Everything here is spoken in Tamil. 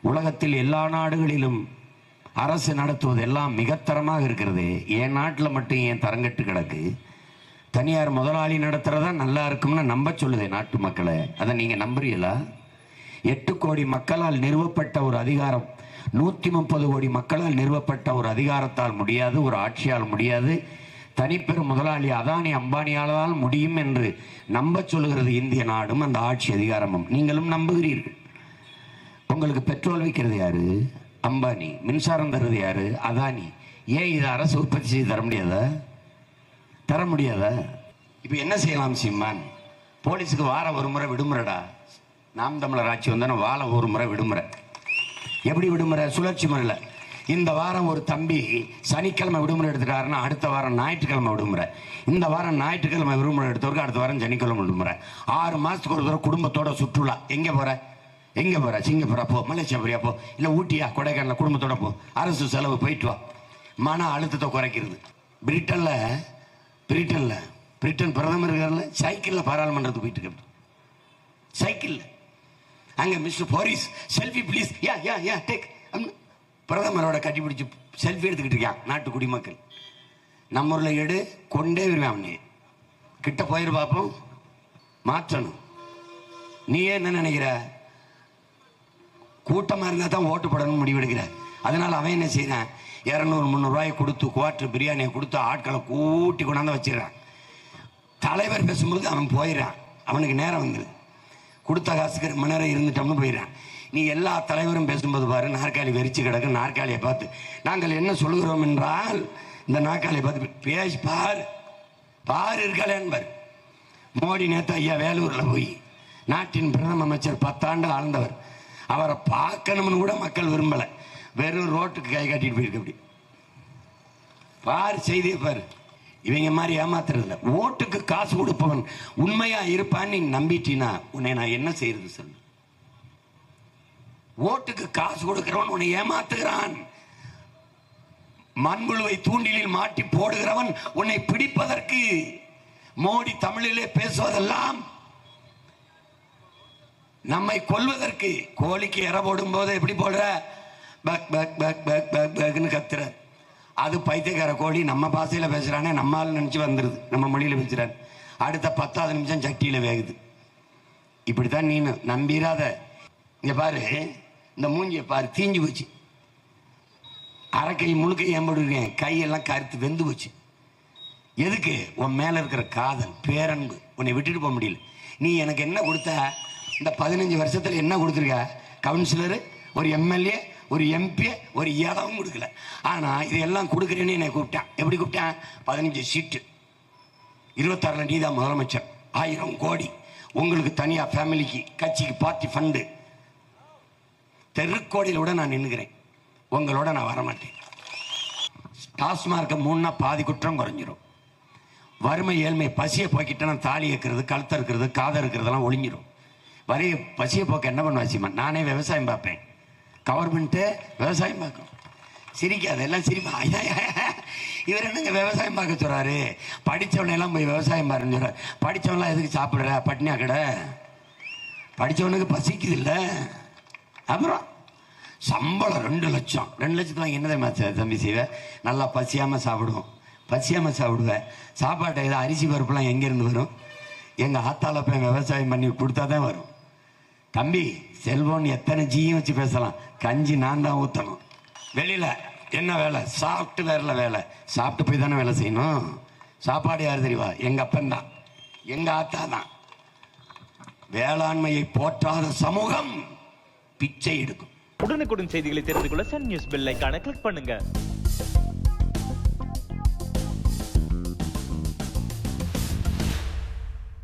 உலகத்தில் எல்லா நாடுகளிலும் அரசு நடத்துவது எல்லாம் மிகத்தரமாக இருக்கிறது. என் நாட்டில் மட்டும் ஏன் தரங்கட்டு கிடக்கு? தனியார் முதலாளி நடத்துகிறதா நல்லா இருக்கும்னு நம்ப சொல்லுதே நாட்டு மக்களை. அதை நீங்கள் நம்புறீங்களா எட்டு கோடி மக்களால் நிறுவப்பட்ட ஒரு அதிகாரம் நூற்றி முப்பது கோடி மக்களால் நிறுவப்பட்ட ஒரு அதிகாரத்தால் முடியாது ஒரு ஆட்சியால் முடியாது. தனிப்பெரும் முதலாளி அதானி அம்பானியால் முடியும் என்று நம்ப சொல்லுகிறது இந்திய நாடும் அந்த ஆட்சி அதிகாரமும். நீங்களும் நம்புகிறீர்கள். உங்களுக்கு பெட்ரோல் விற்கிறது யாரு? அம்பானி. மின்சாரம் தருவது யாரு? அதானி. ஏன் இதை அரசு உற்பத்தி செய்து தர முடியாதா? தர முடியாதா? இப்போ என்ன செய்யலாம் சிம்மான் போலீஸுக்கு வாரம் ஒரு முறை விடுமுறைடா. நாம் தமிழர் ஆட்சி வந்தானே வாரம் ஒரு முறை விடுமுறை. எப்படி விடுமுறை? சுழற்சி முறையில். இந்த வாரம் ஒரு தம்பி சனிக்கிழமை விடுமுறை எடுத்துட்டாருன்னா அடுத்த வாரம் ஞாயிற்றுக்கிழமை விடுமுறை. இந்த வாரம் ஞாயிற்றுக்கிழமை விடுமுறை எடுத்தவருக்கு அடுத்த வாரம் சனிக்கிழமை விடுமுறை. ஆறு மாதத்துக்கு ஒரு தடவை குடும்பத்தோட சுற்றுலா. எங்கே போகிற எங்கே போகிற சிங்கப்பூரா போ மலேசியா போறியா போ இல்லை ஊட்டியா கொடைக்கானல குடும்பத்தோட போ. அரசு செலவு போயிட்டு வா. மன அழுத்தத்தை குறைக்கிறது. பிரிட்டனில் பிரிட்டனில் பிரிட்டன் பிரதமர் இருக்கார்ல சைக்கிளில் பாராளுமன்றத்துக்கு போயிட்டு இருக்காரு. சைக்கிளில். அங்க Mister Boris selfie please. Yeah yeah yeah take. பிரதமரோட கட்டி செல்ஃபி எடுத்துக்கிட்டு இருக்கான் நாட்டு குடிமக்கள். நம்ம ஊரில் எடு கொண்டே வருவேன் அவனே கிட்ட போயிரு பார்ப்போம் மாற்றணும். நீ என்ன நினைக்கிற? கூட்டமாக இருந்தால் தான் ஓட்டு போடணும்னு முடிவெடுக்கிற அதனால் அவன் என்ன செய்கிறான் இரநூறு முந்நூறுரூவாயை கொடுத்து குவாட்ரு பிரியாணியை கொடுத்து ஆட்களை கூட்டி கொண்டாந்து வச்சிடறான். தலைவர் பேசும்போது அவன் போயிடுறான். அவனுக்கு நேரம் வந்துடுது கொடுத்த காசுக்கு ரொம்ப நேரம் இருந்துட்டோம்னு போயிடுறான். நீ எல்லா தலைவரும் பேசும்போது பாரு நாற்காலி வெறிச்சு கிடக்கு நாற்காலியை பார்த்து. நாங்கள் என்ன சொல்கிறோம் என்றால் இந்த நாற்காலியை பார்த்து பேசி பாரு. பாரு இருக்காளேன்னு பாரு மோடி நேத்து ஐயா வேலூரில் போய் நாட்டின் பிரதம அமைச்சர் பத்தாண்டு ஆழ்ந்தவர். அவரை பார்க்கணும்னு கூட மக்கள் விரும்பலை. வெறும் ரோட்டுக்கு கை காட்டிட்டு போயிருக்கு அப்படி. பாரு செய்தியை பாரு. இவங்க மாதிரி ஏமாத்துறதில்ல. ஓட்டுக்கு காசு கொடுப்பவன் உண்மையா இருப்பான்னு நீ நம்பிட்டினா உன்னை நான் என்ன செய்யறது சொல்லு. ஓட்டுக்கு காசு கொடுக்கிறவன் உன்னை ஏமாத்துகிறான். மண்புழுவை தூண்டிலில் மாட்டி போடுகிறவன் உன்னை பிடிப்பதற்கு மோடி தமிழிலே பேசுவதெல்லாம் நம்மை கொல்வதற்கு கோழிக்கு எற போடும் போது எப்படி போடுற? பக் பக் பக் பக் பக் பக்னு கத்துற அது பைத்தியக்கார கோழி நம்ம பாசையில் பேசுகிறானே நம்மால் நினச்சி வந்துடுது நம்ம மொழியில் பேசுகிறான் அடுத்த பத்தாவது நிமிஷம் சட்டியில் வேகுது. இப்படி தான் நீனு நம்பிராத. இங்கே பாரு இந்த மூஞ்சியை பாரு தீஞ்சு போச்சு. அரைக்கை முழுக்க ஏம்படுவேன் கையெல்லாம் கருத்து வெந்து போச்சு. எதுக்கு? உன் மேலே இருக்கிற காதல் பேரன்பு உன்னை விட்டுட்டு போக முடியல. நீ எனக்கு என்ன கொடுத்த? இந்த பதினஞ்சு வருஷத்தில் என்ன கொடுத்துருக்க? கவுன்சிலரு ஒரு எம்எல்ஏ ஒரு எம்பி ஒரு இடமும் கொடுக்கல. ஆனால் இதையெல்லாம் கொடுக்குறேன்னு என்னை கூப்பிட்டேன். எப்படி கூப்பிட்டேன்? பதினஞ்சு சீட்டு இருபத்தாறுல நீ தான் முதலமைச்சர். ஆயிரம் கோடி. உங்களுக்கு தனியாக ஃபேமிலிக்கு கட்சிக்கு பார்ட்டி ஃபண்டு தெருக்கோடியில் கூட நான் நின்றுக்கிறேன் உங்களோட நான் வரமாட்டேன். டாஸ்மார்க்கை மூணுனா பாதி குற்றம் குறைஞ்சிரும். வறுமை ஏழ்மை பசியை போய்கிட்டேன்னா தாலி இருக்கிறது கழுத்த இருக்கிறது காதை இருக்கிறதெல்லாம் ஒளிஞ்சிரும். வரைய பசியை போக்க என்ன பண்ணுவா சீமா நானே விவசாயம் பார்ப்பேன். கவர்மெண்ட்டு விவசாயம் பார்க்கும் சிரிக்காது எல்லாம் சிரிப்பா. இவர் என்னங்க விவசாயம் பார்க்க சொல்கிறாரு படிச்சவனை எல்லாம் போய் விவசாயம் பாருன்னு சொல்கிறார் படிச்சவன்லாம் எதுக்கு சாப்பிட்ற? பட்னியா கடை? படித்தவனுக்கு பசிக்குது இல்லை அப்புறம் சம்பளம் ரெண்டு லட்சம். ரெண்டு லட்சத்துல என்ன தெரியுமா தம்பி செய்வேன் நல்லா பசியாமல் சாப்பிடுவோம். பசியாமல் சாப்பிடுவேன் சாப்பாட்டை ஏதோ அரிசி பருப்புலாம் எங்கேருந்து வரும்? எங்கள் ஆத்தால போய் விவசாயம் பண்ணி கொடுத்தா தான் வரும். தம்பி செல்போன் எத்தனை ஜியும் வச்சு பேசலாம். கஞ்சி நான் தான் ஊற்றணும் வெளியில் என்ன வேலை? சாப்பிட்டு வேலை. சாப்பிட்டு போய் தானே வேலை செய்யணும். சாப்பாடு யார் தெரியவா எங்கள் அப்பன் தான். எங்கள் ஆத்தா தான். வேளாண்மையை போற்றாத சமூகம் பிச்சை எடுக்கும். உடனுக்குடன் செய்திகளை தெரிந்து கொள்ள சன் நியூஸ் பெல் ஐகானை கிளிக் பண்ணுங்க.